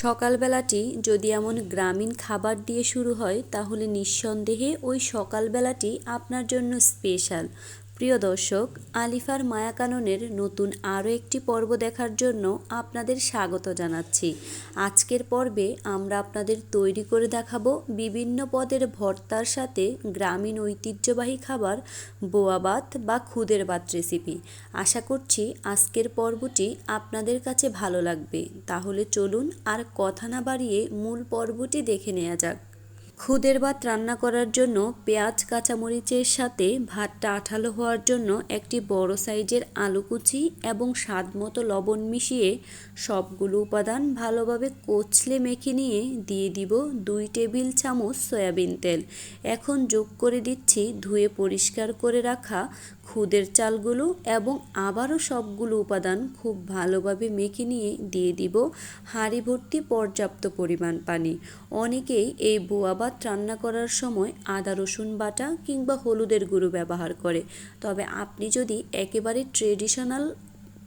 সকালবেলাটি যদি এমন গ্রামীণ খাবার দিয়ে শুরু হয়, তাহলে নিঃসন্দেহে ওই সকালবেলাটি আপনার জন্য স্পেশাল। প্রিয় দর্শক, আলিফার মায়াকাননের নতুন আরও একটি পর্ব দেখার জন্য আপনাদের স্বাগত জানাচ্ছি। আজকের পর্বে আমরা আপনাদের তৈরি করে দেখাবো বিভিন্ন পদের ভর্তার সাথে গ্রামীণ ঐতিহ্যবাহী খাবার বোয়াবাত বা খুদের বাত রেসিপি আশা করছি আজকের পর্বটি আপনাদের কাছে ভালো লাগবে। তাহলে চলুন আর কথা না বাড়িয়ে মূল পর্বটি দেখে নেওয়া যাক। খুদের ভাত রান্না করার জন্য পেঁয়াজ, কাঁচামরিচের সাথে ভাতটা আঠালো হওয়ার জন্য একটি বড় সাইজের আলু কুচি এবং স্বাদ মতো লবণ মিশিয়ে সবগুলো উপাদান ভালোভাবে কচলে মেখে নিয়ে দিয়ে দিব দুই টেবিল চামচ সয়াবিন তেল। এখন যোগ করে দিচ্ছি ধুয়ে পরিষ্কার করে রাখা খুদের চালগুলো এবং আবারও সবগুলো উপাদান খুব ভালোভাবে মেখে নিয়ে দিয়ে দিব হাঁড়ি ভর্তি পর্যাপ্ত পরিমাণ পানি। অনেকেই এই বোয়া ভাত রান্না করার সময় আদা, রসুন বাটা কিংবা হলুদের গুঁড়ো ব্যবহার করে। তবে আপনি যদি একেবারে ট্রেডিশনাল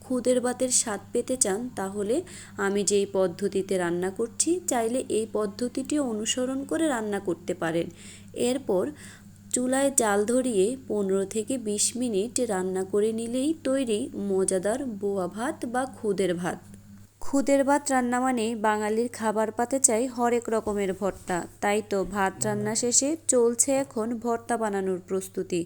খুদের ভাতের স্বাদ পেতে চান, তাহলে আমি যেই পদ্ধতিতে রান্না করছি, চাইলে এই পদ্ধতিটি অনুসরণ করে রান্না করতে পারেন। এরপর চুলায় জাল ধরিয়ে পনেরো থেকে বিশ মিনিট রান্না করে নিলেই তৈরি মজাদার বোয়া ভাত বা খুদের ভাত। খুদের ভাত রান্না মানে বাঙালির খাবার পাতে চাই হরেক রকমের ভর্তা। তাই তো ভাত রান্না শেষে চলছে এখন ভর্তা বানানোর প্রস্তুতি।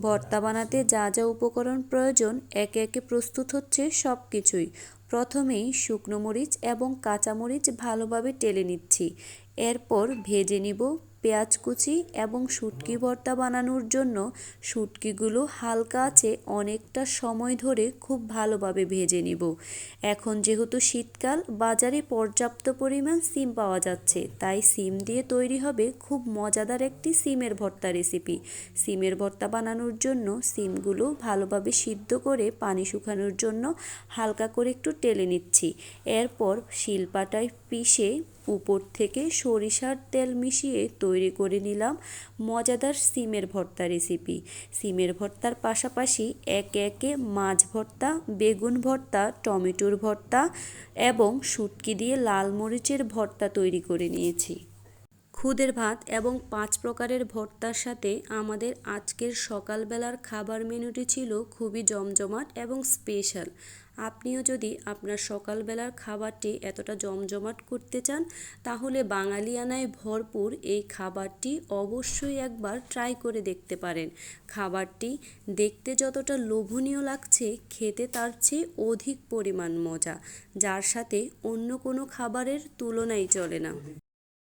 ভর্তা বানাতে যা যা উপকরণ প্রয়োজন একে একে প্রস্তুত হচ্ছে সব কিছুই প্রথমেই শুকনো মরিচ এবং কাঁচামরিচ ভালোভাবে টেলে নিচ্ছি। এরপর ভেজে নিব পেঁয়াজ কুচি এবং শুটকি ভর্তা বানানোর জন্য শুটকিগুলো হালকা আছে অনেকটা সময় ধরে খুব ভালোভাবে ভেজে নিব। এখন যেহেতু শীতকাল, বাজারে পর্যাপ্ত পরিমাণ সিম পাওয়া যাচ্ছে, তাই সিম দিয়ে তৈরি হবে খুব মজাদার একটি সিমের ভর্তা রেসিপি। সিমের ভর্তা বানানোর জন্য সিমগুলো ভালোভাবে সিদ্ধ করে পানি শুকানোর জন্য হালকা করে একটু টেলে নিচ্ছি। এরপর শিলপাটায় পিষে উপর থেকে সরিষার তেল মিশিয়ে তৈরি করে নিলাম মজাদার সিমের ভর্তা রেসিপি সিমের ভর্তার পাশাপাশি একে একে মাছ ভর্তা, বেগুন ভর্তা, টমেটোর ভর্তা এবং শুটকি দিয়ে লাল মরিচের ভর্তা তৈরি করে নিয়েছি। খুদের ভাত এবং পাঁচ প্রকারের ভর্তার সাথে আমাদের আজকের সকালবেলার খাবার মেনুটি ছিল খুবই জমজমাট এবং স্পেশাল। আপনিও যদি আপনার সকালবেলার খাবারটি এতটা জমজমাট করতে চান, তাহলে বাঙালিয়ানায় ভরপুর এই খাবারটি অবশ্যই একবার ট্রাই করে দেখতে পারেন। খাবারটি দেখতে যতটা লোভনীয় লাগছে, খেতে তার চেয়ে অধিক পরিমাণ মজা, যার সাথে অন্য কোনো খাবারের তুলনাই চলে না।